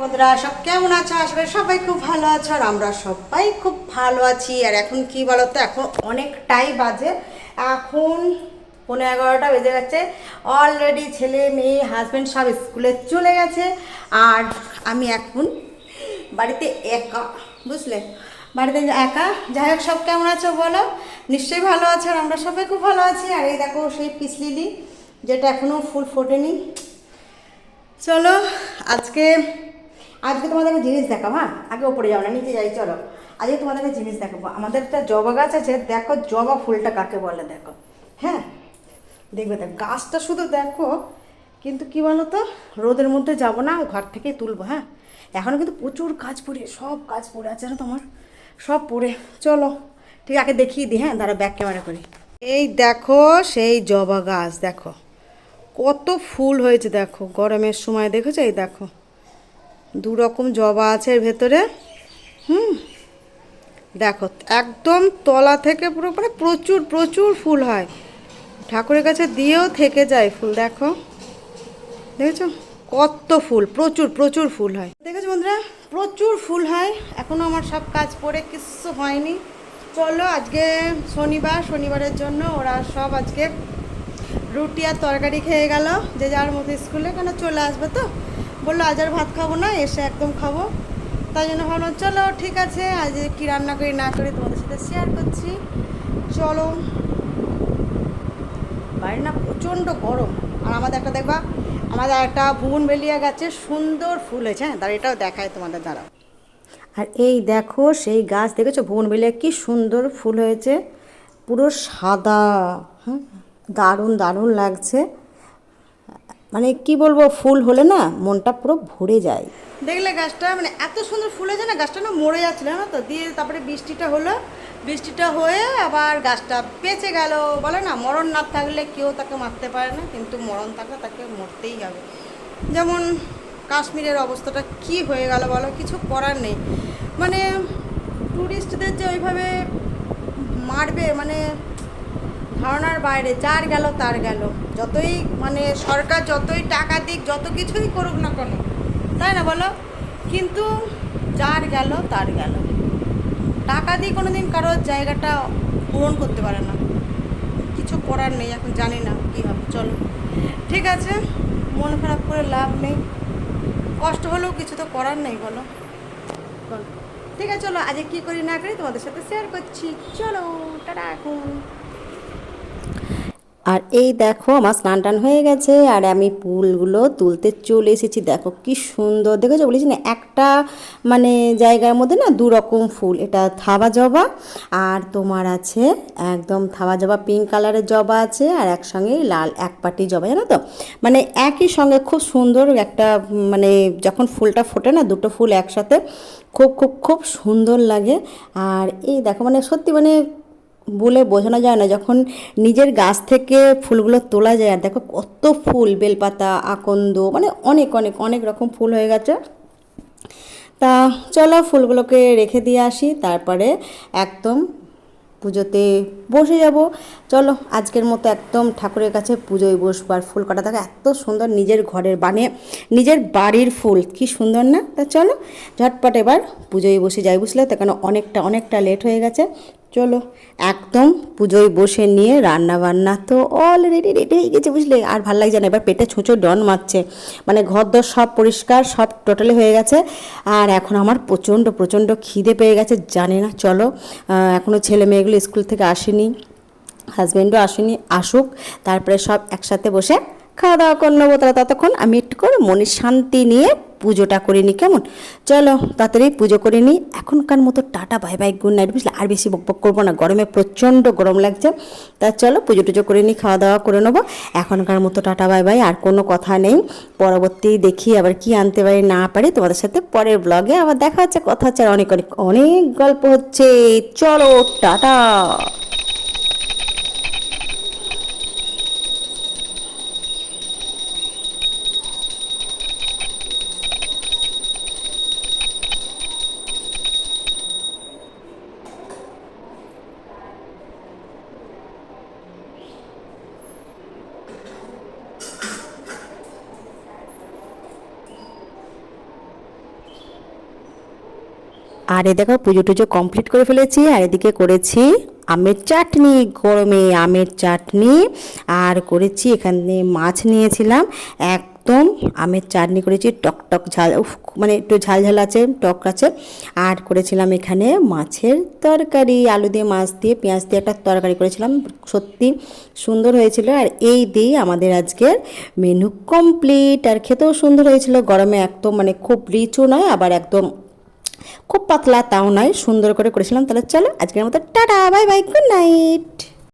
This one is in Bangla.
বন্ধুরা, সব কেমন আছো? আসলে সবাই খুব ভালো আছো আর আমরা সবাই খুব ভালো আছি। আর এখন কি বলতো? এখন অনেকটাই বাজে। এখন পনেরো এগারোটা বেজে গেছে। অলরেডি ছেলে, মেয়ে হাজব্যান্ড সব স্কুলে চলে গেছে। আর আমি এখন বাড়িতে একা, বুঝলে? বাড়িতে একা। যাই হোক, সব কেমন আছো বলো? নিশ্চয়ই ভালো আছো আর আমরা সবাই খুব ভালো আছি। আর এই দেখো, সেই পিসলিলি যেটা এখনও ফুল ফোটেনি। চলো, আজকে আজকে তোমাদেরকে জিনিস দেখাবো হ্যাঁ? আগে ওপরে যাও না, নিচে যাই, চলো। আজকে তোমাদেরকে জিনিস দেখাবো। আমাদের একটা জবা গাছ আছে, দেখো জবা ফুলটা কাকে বলে, দেখো। হ্যাঁ? দেখবে দেখ গাছটা শুধু দেখো, কিন্তু কি বলো তো রোদের মধ্যে যাব না ঘর থেকেই তুলবো হ্যাঁ? এখনও কিন্তু প্রচুর কাজ পড়ে, সব কাজ পড়ে আছে না তোমার? সব পড়ে। চলো, ঠিক আগে দেখিয়ে দিই হ্যাঁ? দাঁড়া ব্যাক ক্যামেরা করি। এই দেখো, সেই জবা গাছ, দেখো। কত ফুল হয়েছে, দেখো। গরমের সময়, দেখেছ? এই দেখো। দু রকম জবা আছে এর ভেতরে। হুম। দেখো, একদম তলা থেকে পুরো মানে প্রচুর প্রচুর ফুল হয়। ঠাকুরের কাছে দিয়েও থেকে যায় ফুল, দেখো। দেখেছ? কত ফুল, প্রচুর প্রচুর ফুল হয়। দেখেছ বন্ধুরা? প্রচুর ফুল হয়। এখনও আমার সব কাজ পড়ে, কিছু হয়নি। চলো আজকে শনিবার, শনিবারের জন্য ওরা সব আজকে রুটি আর তরকারি খেয়ে গেল। যে যার মতো স্কুলে কেন চলে আসবে তো? বলল, আজ আর ভাত খাব না, এসে একদম খাব। তাই জন্য ভাবলাম, চলো, ঠিক আছে, আজ কী রান্না করি না করি তোমাদের সাথে শেয়ার করছি। চলো। বাইরে না প্রচণ্ড গরম। আর আমাদের একটা দেখবা, আমাদের একটা ভুবন বেলিয়া গাছে সুন্দর ফুল হয়েছে হ্যাঁ তার এটাও দেখায় তোমাদের দ্বারা আর এই দেখো, সেই গাছ, দেখেছ, ভুবন বেলিয়া কি সুন্দর ফুল হয়েছে, পুরো সাদা হ্যাঁ দারুণ দারুণ লাগছে। মানে কি বলব, ফুল হলে না মনটা পুরো ভরে যায়। দেখলে গাছটা মানে এত সুন্দর ফুল হয়েছে না, গাছটা না মরে যাচ্ছিল না তো? দিয়ে তারপরে বৃষ্টিটা হলো। বৃষ্টিটা হয়ে আবার গাছটা বেঁচে গেল। বলে না, মরণ না থাকলে কেউ তাকে মারতে পারে না, কিন্তু মরণ থাকলে তাকে মরতেই হবে। যেমন কাশ্মীরের অবস্থাটা কি হয়ে গেল বলো? কিছু করার নেই। মানে ট্যুরিস্টদের যে ওইভাবে মারবে মানে ধারণার বাইরে, যার গেল তার গেল। যতই মানে সরকার যতই টাকা দিক, যত কিছুই করুক না কেন, তাই না বলো? কিন্তু যার গেল তার গেল। টাকা দিয়ে কোনো দিন কারোর জায়গাটা পূরণ করতে পারে না। কিছু করার নেই, এখন জানি না কী হবে, চলো। ঠিক আছে, মন খারাপ করে লাভ নেই। কষ্ট হলেও কিছু তো করার নেই, বলো। বলো। ঠিক আছে, চলো আজকে কী করি না করি, তোমাদের সাথে শেয়ার করছি। চলো, টাটা এখন। আর এই দেখো আমার স্নান টান হয়ে গেছে, আর আমি ফুলগুলো তুলতে চলে এসেছি। দেখো কি সুন্দর, দেখেছ? বলেছি না, একটা মানে জায়গার মধ্যে না দু রকম ফুল। এটা থাবা জবা, আর তোমার আছে একদম থাবা জবা পিঙ্ক কালারের জবা আছে, আর একসঙ্গে লাল এক পাটি জবা, জানো তো? মানে একই সঙ্গে খুব সুন্দর একটা মানে যখন ফুলটা ফোটে না, দুটো ফুল একসাথে, খুব খুব খুব সুন্দর লাগে। আর এই দেখো মানে সত্যি মানে বলে বোঝানো যায় না, যখন নিজের গাছ থেকে ফুলগুলো তোলা যায়। আর দেখো কত ফুল, বেলপাতা, আকন্দ মানে অনেক অনেক অনেক রকম ফুল হয়ে গেছে। তা চলো ফুলগুলোকে রেখে দিয়ে আসি, তারপরে একদম পুজোতে বসে যাব। চলো আজকের মতো একদম ঠাকুরের কাছে পুজোয় বসবো। আর ফুল কাটা থাকে এত সুন্দর নিজের ঘরের বানিয়ে, নিজের বাড়ির ফুল, কি সুন্দর না? তা চলো ঝটপট এবার পুজোয় বসে যাই, বুঝলে তো? কেন অনেকটা অনেকটা লেট হয়ে গেছে। চলো। একদম পুজোয় বসে নিয়ে রান্না বান্না তো অলরেডি রেডি হয়ে গেছে, বুঝলে? আর ভালো লাগছে না, এবার পেটে ছুঁচো ডন মারছে। মানে ঘর দর সব পরিষ্কার, সব টোটালি হয়ে গেছে। আর এখন আমার প্রচণ্ড প্রচণ্ড খিদে পেয়ে গেছে, জানি না, চলো। এখনও ছেলে মেয়েগুলো স্কুল থেকে আসেনি হাজব্যান্ডও আসেনি, আসুক। তারপরে সব একসাথে বসে খাওয়া দাওয়া করে নেব। তারা ততক্ষণ আমি একটু করে মনের শান্তি নিয়ে পুজোটা করে নিই, কেমন? চলো তাড়াতাড়ি পুজো করে নিই। এখনকার মতো tata bye bye good night বুঝলে? আর বেশি বক বক করব না, গরমে প্রচণ্ড গরম লাগছে। তা চলো পুজো টুজো করে নিই, খাওয়া দাওয়া করে নেব। এখনকার মতো টাটা বাই বাই আর কোনো কথা নেই। পরবর্তী দেখি আবার কি আনতে পারি, না পারি, তোমাদের সাথে পরের ব্লগে আবার দেখা হচ্ছে, কথা হচ্ছে অনেক অনেক অনেক গল্প হচ্ছে। চলো, টাটা! আর এ দেখো পুজো টুজো কমপ্লিট করে ফেলেছি, আর এদিকে করেছি আমের চাটনি, গরমে আমের চাটনি, আর করেছি এখানে মাছ নিয়েছিলাম, একদম আমের চাটনি করেছি, টক টক ঝাল, উফ মানে একটু ঝাল ঝাল আছে, টক আছে, আর করেছিলাম এখানে মাছের তরকারি, আলু দিয়ে মাছ দিয়ে, পেঁয়াজ দিয়ে একটা তরকারি করেছিলাম, সত্যি সুন্দর হয়েছিল, আর এই দিয়ে আমাদের আজকের মেনু কমপ্লিট আর খেতেও সুন্দর হয়েছিল, গরমে একদম মানে খুব রিচও নয়, আবার একদম খুব পাতলা, তাও নয়, সুন্দর করে করেছিলাম। তাহলে চলো, আজকের মতো tata, bye bye, good night.